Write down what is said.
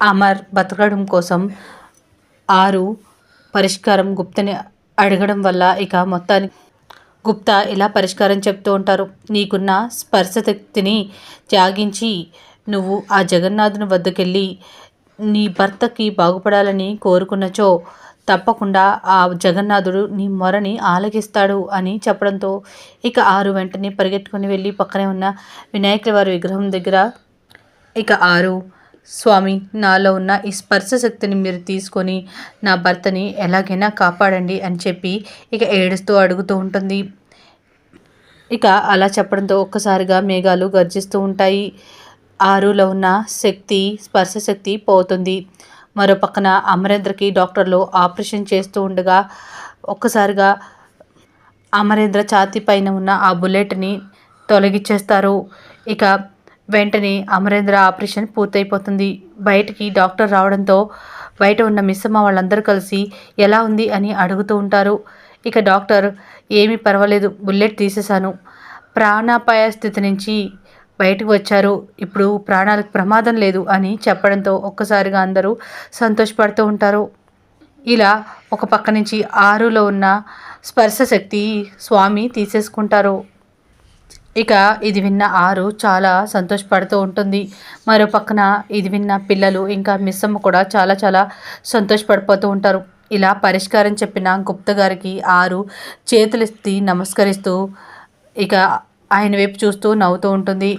అమర్ బతకడం కోసం ఆరు పరిష్కారం గుప్తని అడగడం వల్ల ఇక మొత్తానికి గుప్తా ఇలా పరిష్కారం చెప్తూ ఉంటారు? నీకున్న స్పర్శ శక్తిని త్యాగించి నువ్వు ఆ జగన్నాథుని వద్దకెళ్ళి నీ భర్తకి బాగుపడాలని కోరుకున్నచో తప్పకుండా ఆ జగన్నాథుడు నీ మొరని ఆలకిస్తాడు అని చెప్పడంతో ఇక ఆరు వెంటనే పరిగెట్టుకుని వెళ్ళి పక్కనే ఉన్న వినాయకుల వారి విగ్రహం దగ్గర ఇక ఆరు స్వామి నాలో ఉన్న ఈ స్పర్శ శక్తిని మీరు తీసుకొని నా భర్తని ఎలాగైనా కాపాడండి అని చెప్పి ఇక ఏడుస్తూ అడుగుతూ ఉంటుంది. ఇక అలా చెప్పడంతో ఒక్కసారిగా మేఘాలు గర్జిస్తూ ఉంటాయి. ఆరులో ఉన్న శక్తి స్పర్శ శక్తి పోతుంది. మరో పక్కన అమరేంద్రకి డాక్టర్లు ఆపరేషన్ చేస్తూ ఉండగా ఒక్కసారిగా అమరేంద్ర ఛాతీ పైన ఉన్న ఆ బుల్లెట్ని తొలగించేస్తారు ఇక వెంటనే అమరేంద్ర ఆపరేషన్ పూర్తయిపోతుంది. బయటికి డాక్టర్ రావడంతో బయట ఉన్న మిస్సమ్మ వాళ్ళందరూ కలిసి ఎలా ఉంది అని అడుగుతూ ఉంటారు. ఇక డాక్టర్ ఏమీ పర్వాలేదు బుల్లెట్ తీసేశాను. ప్రాణాపాయ స్థితి నుంచి బయటకు వచ్చారు. ఇప్పుడు ప్రాణాలకు ప్రమాదం లేదు అని చెప్పడంతో ఒక్కసారిగా అందరూ సంతోషపడుతూ ఉంటారు. ఇలా ఒక పక్క నుంచి ఆరులో ఉన్న స్పర్శ శక్తి స్వామి తీసేసుకుంటారు. ఇక ఇది విన్న ఆరు చాలా సంతోషపడుతూ ఉంటుంది. మరో పక్కన ఇది విన్న పిల్లలు ఇంకా మిస్సమ్మ కూడా చాలా చాలా సంతోషపడిపోతూ ఉంటారు. ఇలా పరిష్కారం చెప్పిన గుప్త గారికి ఆరు చేతులెత్తి నమస్కరిస్తూ ఇక ఆయన వైపు చూస్తూ నవ్వుతూ ఉంటుంది.